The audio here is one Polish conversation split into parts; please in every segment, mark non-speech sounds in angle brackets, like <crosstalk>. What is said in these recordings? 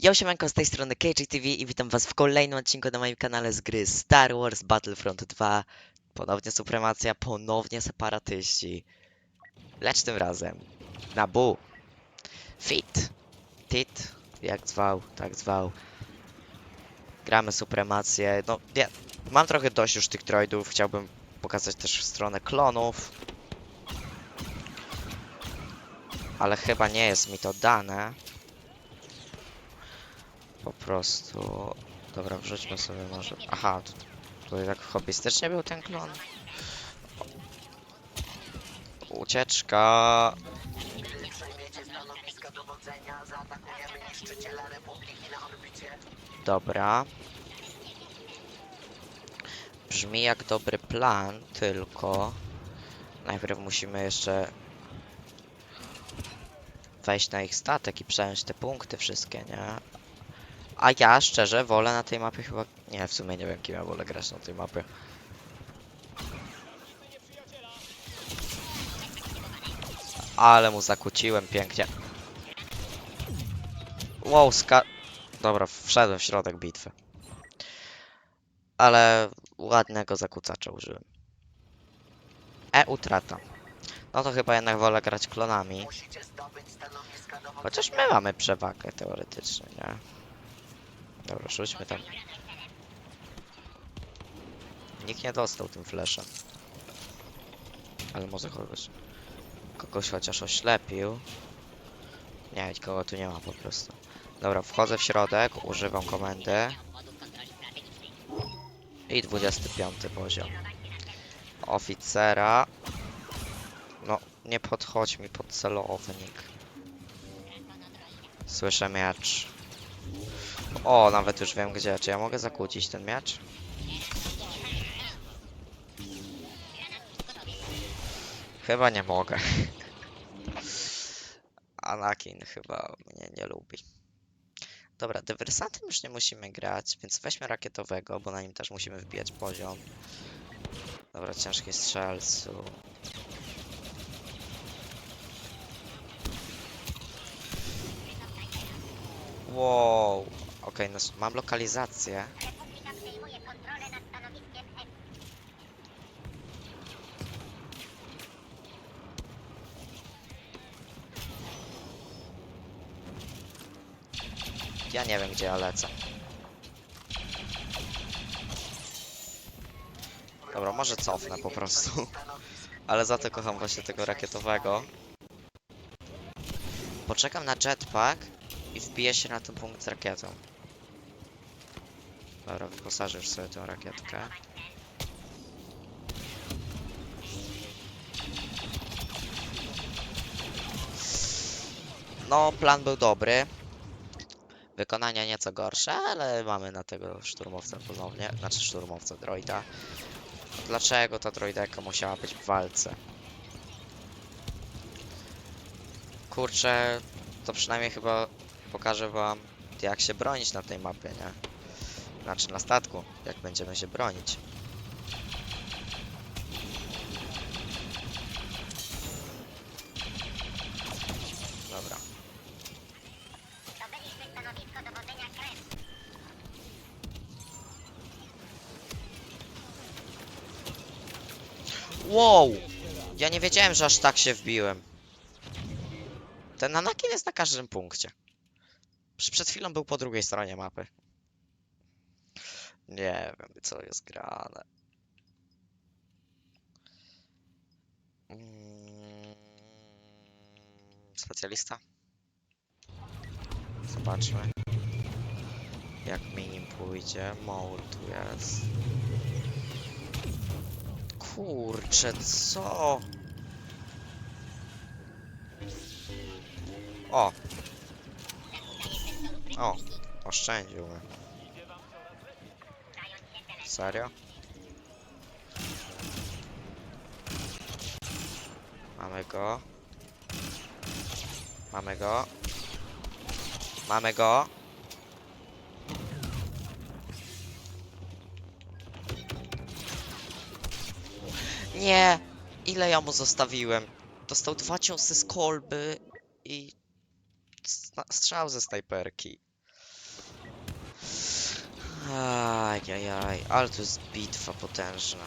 Ja siemanko z tej strony KJTV i witam was w kolejnym odcinku na moim kanale z gry Star Wars Battlefront 2. Ponownie supremacja, ponownie separatyści. Lecz tym razem na bu. Fit. Tit. Jak zwał, tak zwał. Gramy supremację. No, ja mam trochę dość już tych droidów. Chciałbym pokazać też stronę klonów. Ale chyba nie jest mi to dane. Po prostu... Dobra, wrzućmy sobie może... Aha, tu- tutaj tak hobbystycznie był ten klon. Ucieczka... Dobra. Brzmi jak dobry plan, tylko... Najpierw musimy jeszcze... Wejść na ich statek i przejąć te punkty wszystkie, nie? A ja szczerze wolę na tej mapie chyba. Nie, w sumie nie wiem kim ja wolę grać na tej mapie. Ale mu zakłóciłem pięknie. Wow, ska... Dobra, wszedłem w środek bitwy. Ale ładnego zakłócacza użyłem. E, utrata. No to chyba jednak wolę grać klonami. Chociaż my mamy przewagę teoretycznie, nie? Dobra, rzućmy tam. Nikt nie dostał tym fleszem. Ale może kogoś... Kogoś chociaż oślepił. Nie wiem, kogo tu nie ma po prostu. Dobra, wchodzę w środek, używam komendy. I 25 poziom. Oficera. No, nie podchodź mi pod celownik. Słyszę miecz. O, nawet już wiem gdzie. Czy ja mogę zakłócić ten miecz? Chyba nie mogę. <laughs> Anakin chyba mnie nie lubi. Dobra, dywersantem już nie musimy grać, więc weźmy rakietowego, bo na nim też musimy wbijać poziom. Dobra, ciężki strzelcu. Wow. Okej, no, mam lokalizację. Ja nie wiem, gdzie ja lecę. Dobra, może cofnę po prostu. <laughs> Ale za to kocham właśnie tego rakietowego. Poczekam na jetpack i wbiję się na ten punkt z rakietą. Dobra, wyposażę już sobie tę rakietkę. No, plan był dobry. Wykonania nieco gorsze, ale mamy na tego szturmowca ponownie. Znaczy szturmowca, droida. Dlaczego ta droideka musiała być w walce? Kurczę, to przynajmniej chyba pokażę wam jak się bronić na tej mapie, nie? Znaczy na statku, jak będziemy się bronić. Dobra. Wow! Ja nie wiedziałem, że aż tak się wbiłem. Ten Anakin jest na każdym punkcie. Przed chwilą był po drugiej stronie mapy. Nie wiem, co jest grane. Mm, Specjalista? Zobaczmy. Jak mi nim pójdzie. Maul tu jest. Kurczę, co? O! O, oszczędził mnie. Serio? Mamy go. Mamy go. Mamy go. Nie! Ile ja mu zostawiłem? Dostał dwa ciosy z kolby i strzał ze snajperki. Ajajaj, ale to jest bitwa potężna.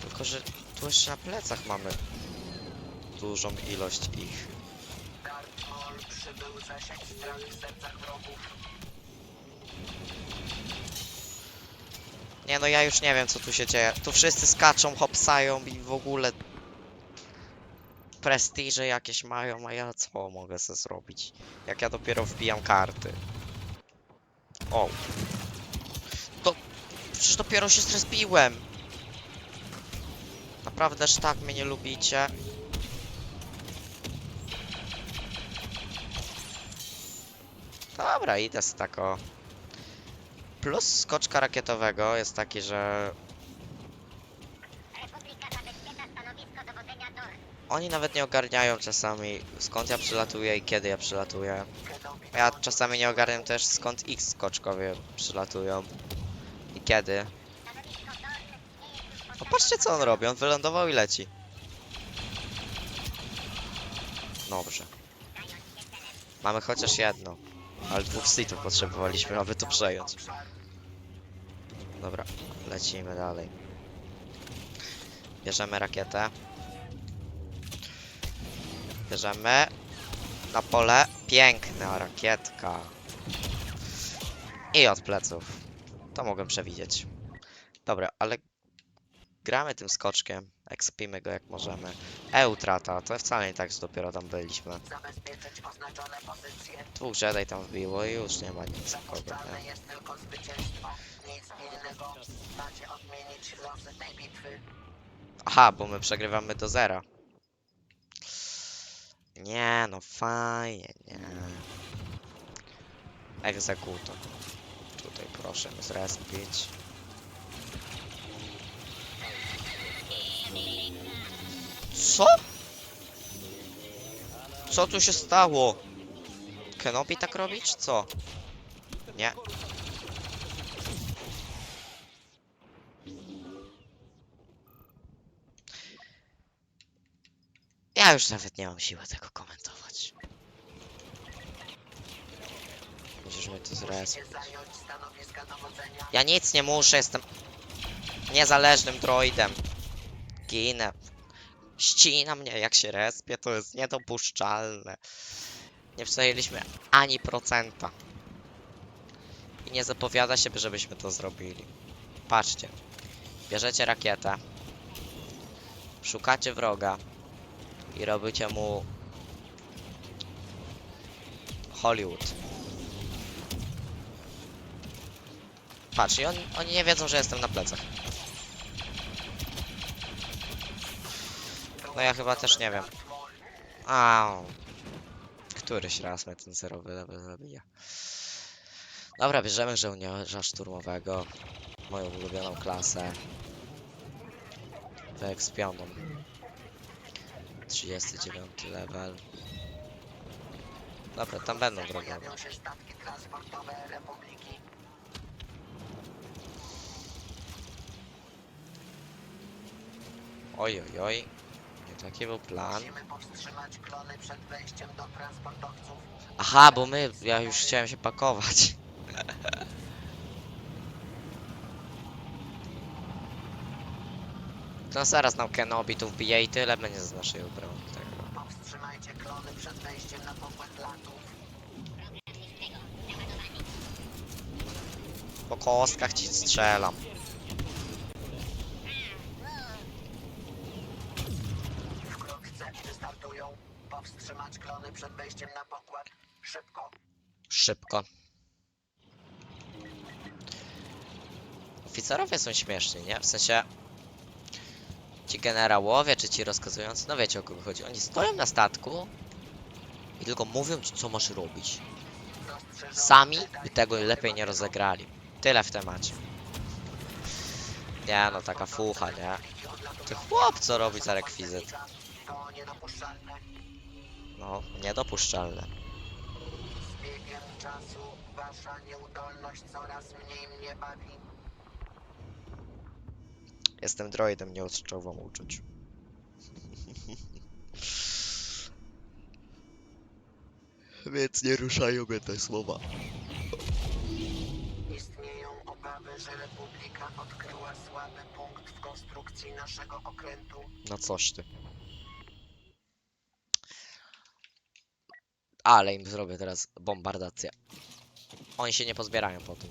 Tylko, że tu jeszcze na plecach mamy dużą ilość ich. Nie no, ja już nie wiem co tu się dzieje. Tu wszyscy skaczą, hopsają i w ogóle prestiże jakieś mają, a ja co mogę sobie zrobić? Jak ja dopiero wbijam karty. O. To przecież dopiero się strespiłem. Naprawdę, że tak mnie nie lubicie. Dobra, idę z tako. Plus skoczka rakietowego jest taki, że oni nawet nie ogarniają czasami skąd ja przylatuję i kiedy ja przylatuję. Ja czasami nie ogarniam też skąd ich skoczkowie przylatują i kiedy. Popatrzcie co on robi, on wylądował i leci. Dobrze. Mamy chociaż jedno, ale dwóch sitów potrzebowaliśmy, aby to przejąć. Dobra, lecimy dalej. Bierzemy rakietę. Bierzemy na pole. Piękna rakietka. I od pleców. To mogłem przewidzieć. Dobra, ale gramy tym skoczkiem. Ekspimy go jak możemy. E, utrata. To wcale nie tak, że dopiero tam byliśmy. Dwóch Jedi tam wbiło i już nie ma nic kogo, nie? Aha, bo my przegrywamy do zera. Nie, no fajnie, nie. Egzekutor. Tutaj proszę zrespić. Co? Co tu się stało? Kenobi tak robi, czy co? Nie. Ja już nawet nie mam siły tego komentować. Musisz mnie tu zres. Musicie zająć stanowiska dowodzenia. Ja nic nie muszę, jestem niezależnym droidem. Ginę. Ścina mnie jak się respie, to jest niedopuszczalne. Nie przejęliśmy ani procenta. I nie zapowiada się, żebyśmy to zrobili. Patrzcie. Bierzecie rakietę. Szukacie wroga. I robicie mu... Hollywood. Patrz, i on, oni nie wiedzą, że jestem na plecach. No ja chyba też nie wiem. A, Któryś raz mnie ten zerowy zabija. Dobra, bierzemy żołnierza szturmowego. Moją ulubioną klasę. Wyekspioną. 39 level. Dobra, tam będą drogowe. Oj, oj, oj. Nie taki był plan. Aha, bo my, ja już chciałem się pakować. <laughs> To zaraz nam Kenobi tu wbije i tyle będzie z naszej obrony. Tego. Powstrzymajcie klony przed wejściem na pokład latów. Po kostkach ci strzelam. Wkrótce wystartują. Powstrzymać klony przed wejściem na pokład. Szybko. Szybko. Oficerowie są śmieszni, nie? W sensie... Ci generałowie, czy ci rozkazujący, no wiecie o kogo chodzi. Oni stoją na statku i tylko mówią ci, co masz robić. Sami by tego lepiej nie rozegrali. Tyle w temacie. Nie no, taka fucha, nie? Ty chłop, co robi za rekwizyt? No, niedopuszczalne. Z biegiem czasu wasza nieudolność coraz mniej mnie bawi. Jestem droidem, nie odczuwam uczuć. Więc nie ruszają mnie te słowa. Istnieje że Republika odkryła słaby punkt w konstrukcji naszego okrętu. No coś ty. Ale im zrobię teraz bombardację. Oni się nie pozbierają po tym.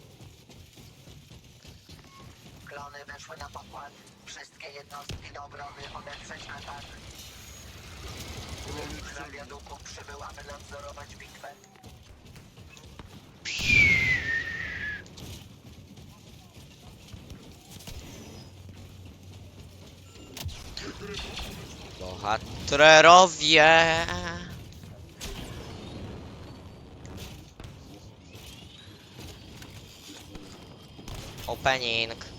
Klony weszły na pokład. Wszystkie jednostki do obrony odeprzeć atak. Żal wiaduków przybył, aby nadzorować bitwę. Bohaterowie! Opening.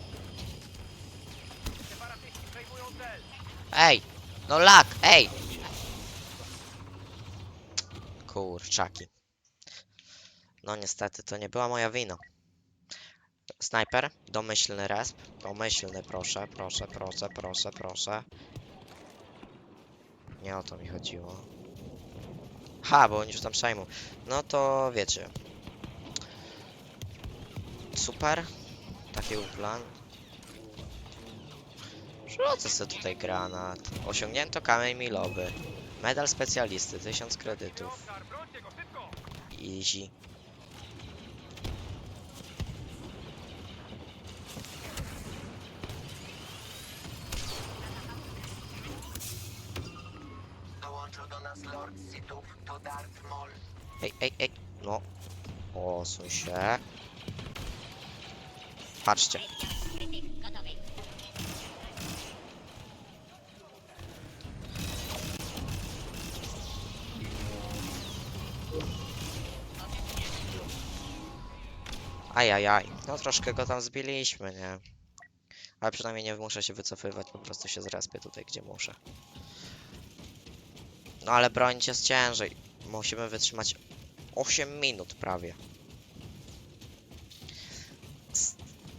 Ej! No lak! Ej! Kurczaki. No niestety, to nie była moja wina. Snajper, domyślny resp. Domyślny, proszę, proszę, proszę, proszę, proszę. Nie o to mi chodziło. Ha, bo oni już tam przejmą. No to wiecie. Super. Taki był plan. Rzucę sobie tutaj granat. Osiągnięto kamień milowy. Medal specjalisty, 1000 kredytów. Easy. Dołączył do nas Lord Sithów, to Darth Maul. Ej, ej, ej. No. Osuń się. Patrzcie. Gotowy. Ajajaj. No troszkę go tam zbiliśmy, nie? Ale przynajmniej nie muszę się wycofywać, po prostu się zrespię tutaj, gdzie muszę. No ale bronić jest ciężej. Musimy wytrzymać 8 minut prawie.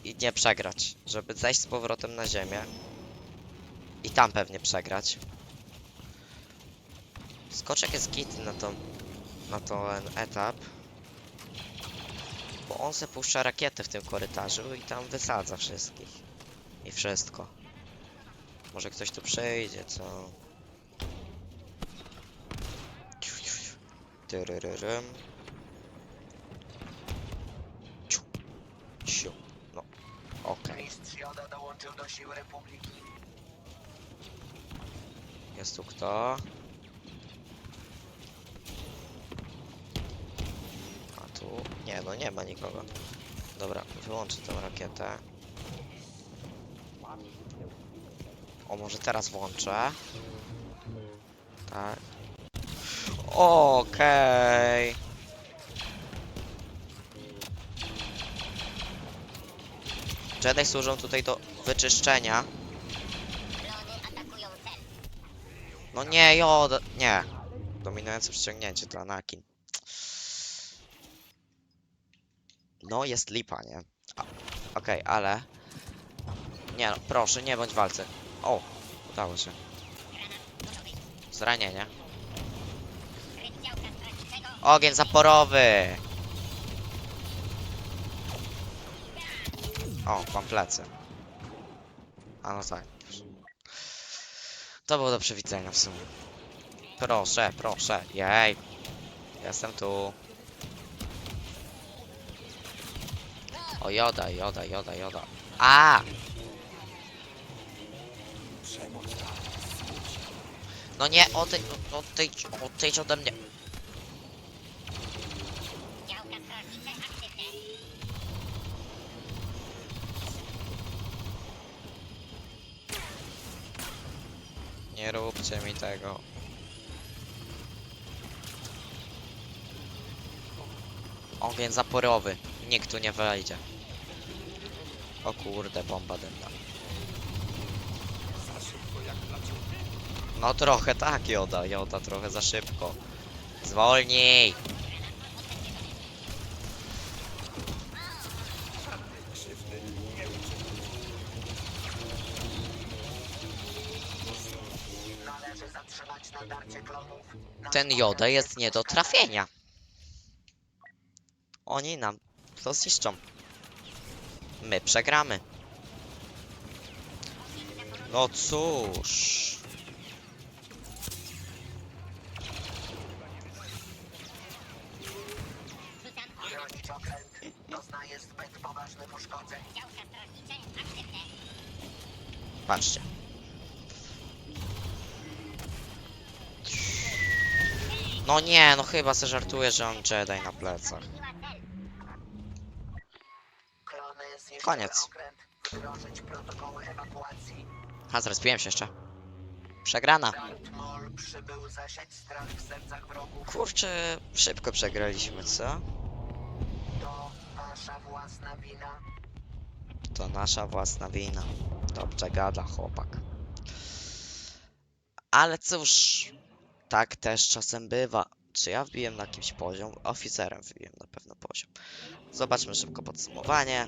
I nie przegrać, żeby zejść z powrotem na ziemię. I tam pewnie przegrać. Skoczek jest git na to, na ten etap. Bo on se puszcza rakiety w tym korytarzu i tam wysadza wszystkich. I wszystko. Może ktoś tu przyjdzie, co? Tyryryrym. Ciu. Ciu. No. Okej. Mistrz Joda dołączył do sił Republiki. Jest tu kto? A tu? Nie, no nie ma nikogo. Dobra, wyłączę tę rakietę. O, może teraz włączę. Tak. Okej. Jedi służą tutaj do wyczyszczenia. No nie, Joda, nie. Dominujące przyciągnięcie to Anakin. No, jest lipa, nie? Okej, ale... Nie no, proszę, nie bądź walce. O, udało się. Zranienie. Ogień zaporowy! O, mam plecy. A no tak. To było do przewidzenia w sumie. Proszę, proszę. Jej. Jestem tu. O, joda, joda, joda, joda. A! No nie, odejdź, odejdź, odejdź ode mnie. Nie róbcie mi tego. Ogień zaporowy. Nikt tu nie wejdzie. O kurde, bomba dymna. No trochę tak, Joda. Joda trochę za szybko. Zwolnij! Ten Joda jest nie do trafienia. Oni nam to zniszczą. My przegramy. No cóż. Patrzcie. No nie, no chyba se żartuję, że mam Jedi na plecach. Koniec. A, zrespiłem się jeszcze. Przegrana. Kurczę, szybko przegraliśmy, co? To wasza własna wina. To nasza własna wina. Dobrze gada chłopak. Ale cóż, tak też czasem bywa. Czy ja wbiłem na kimś poziom? Oficerem wbiłem na pewno poziom. Zobaczmy szybko podsumowanie.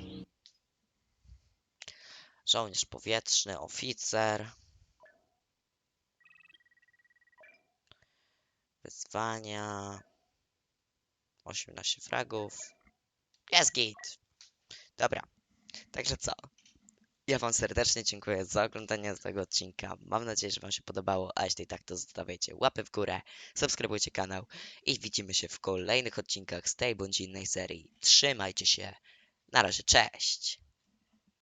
Żołnierz powietrzny, oficer. Wyzwania. 18 fragów. Jest git. Dobra. Także co? Ja Wam serdecznie dziękuję za oglądanie tego odcinka. Mam nadzieję, że Wam się podobało, a jeśli tak, to zostawiajcie łapy w górę, subskrybujcie kanał i widzimy się w kolejnych odcinkach z tej bądź innej serii. Trzymajcie się. Na razie, cześć!